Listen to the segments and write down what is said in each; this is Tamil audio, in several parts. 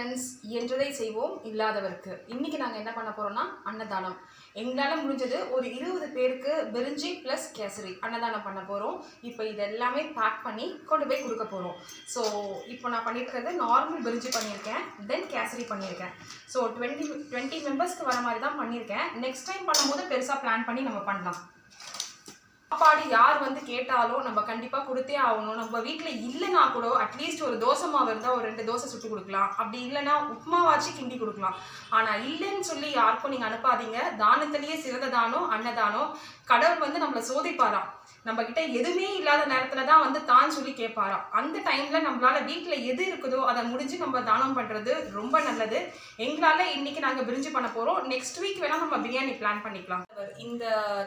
ஃப்ரெண்ட்ஸ் இயன்றதை செய்வோம் இல்லாதவருக்கு. இன்றைக்கி நாங்கள் என்ன பண்ண போகிறோம்னா அன்னதானம். எங்களால் முடிஞ்சது ஒரு இருபது பேருக்கு பிரிஞ்சி ப்ளஸ் கேசரி அன்னதானம் பண்ண போகிறோம் இப்போ இது எல்லாமே பேக் பண்ணி கொண்டு போய் கொடுக்க போகிறோம் ஸோ இப்போ நான் பண்ணியிருக்கிறது நார்மல் பிரிஞ்சி பண்ணியிருக்கேன் தென் கேசரி பண்ணியிருக்கேன் ஸோ டுவெண்ட்டி டுவெண்ட்டி மெம்பர்ஸ்க்கு வர மாதிரி தான் பண்ணியிருக்கேன் நெக்ஸ்ட் டைம் பண்ணும்போது பெருசாக பிளான் பண்ணி நம்ம பண்ணலாம். சாப்பாடு யார் வந்து கேட்டாலும் நம்ம கண்டிப்பாக கொடுத்தே ஆகணும். நம்ம வீட்டில் இல்லைனா கூட அட்லீஸ்ட் ஒரு தோசை மாவு இருந்தால் ஒரு ரெண்டு தோசை சுட்டு கொடுக்கலாம். அப்படி இல்லைன்னா உப்புமாவாச்சு கிண்டி கொடுக்கலாம். ஆனால் இல்லைன்னு சொல்லி யாருக்கும் நீங்கள் அனுப்பாதீங்க. தானத்திலேயே சிறந்த தானம் அன்னதானம் கடவுள் வந்து நம்மளை சோதிப்பாராம். நம்ம கிட்ட எதுவுமே இல்லாத நேரத்துல தான் வந்து தான் சொல்லி கேட்பாராம். அந்த டைம்ல நம்மளால வீட்டுல எது இருக்குதோ அதை முடிஞ்சு நம்ம தானம் பண்றது ரொம்ப நல்லது. எங்களால இன்னைக்கு நாங்க பிரிஞ்சு பண்ண போறோம். நெக்ஸ்ட் வீக் வேணா நம்ம பிரியாணி பிளான் பண்ணிக்கலாம். இந்த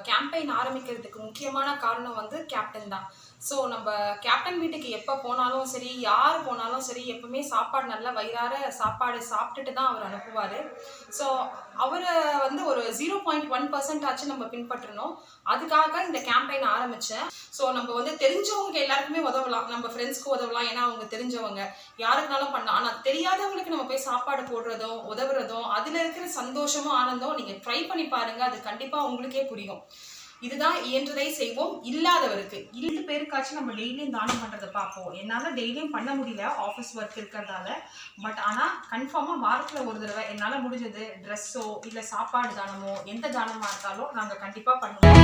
கேம்பெயின் ஆரம்பிக்கிறதுக்கு முக்கியமான முக்கியமான காரணம் வந்து கேப்டன் தான். ஸோ நம்ம கேப்டன் வீட்டுக்கு எப்போ போனாலும் சரி யார் போனாலும் சரி எப்பவுமே சாப்பாடு நல்லா வயிறார சாப்பாடு சாப்பிட்டுட்டு தான் அவர் அனுப்புவார். ஸோ அவரை வந்து ஒரு ஜீரோ பாயிண்ட் ஒன் பர்சன்ட் ஆச்சு நம்ம பின்பற்றணும். அதுக்காக இந்த கேம்பெயின் ஆரம்பித்தேன் ஸோ நம்ம வந்து தெரிஞ்சவங்க எல்லாருக்குமே உதவலாம். நம்ம ஃப்ரெண்ட்ஸ்க்கு உதவலாம். ஏன்னா அவங்க தெரிஞ்சவங்க. யாருக்குனாலும் பண்ணலாம். ஆனால் தெரியாதவங்களுக்கு நம்ம போய் சாப்பாடு போடுறதும் உதவுறதும் அதில் இருக்கிற சந்தோஷமும் ஆனந்தம் நீங்கள் ட்ரை பண்ணி பாருங்கள் அது கண்டிப்பாக உங்களுக்கே புரியும். இதுதான் இயன்றதை செய்வோம். இல்லாதவருக்கு. இரண்டு பேருக்காச்சும் நம்ம டெய்லியும் தானம் பண்றதை பார்ப்போம். என்னால டெய்லியும் பண்ண முடியல ஆஃபீஸ் ஒர்க் இருக்கிறதால. பட் ஆனா கன்ஃபார்மா வாரத்துல ஒரு தடவை என்னால முடிஞ்சது ட்ரெஸ்ஸோ இல்ல சாப்பாடு தானமோ எந்த தானமா இருந்தாலும் நாங்க கண்டிப்பா பண்ணுவோம்.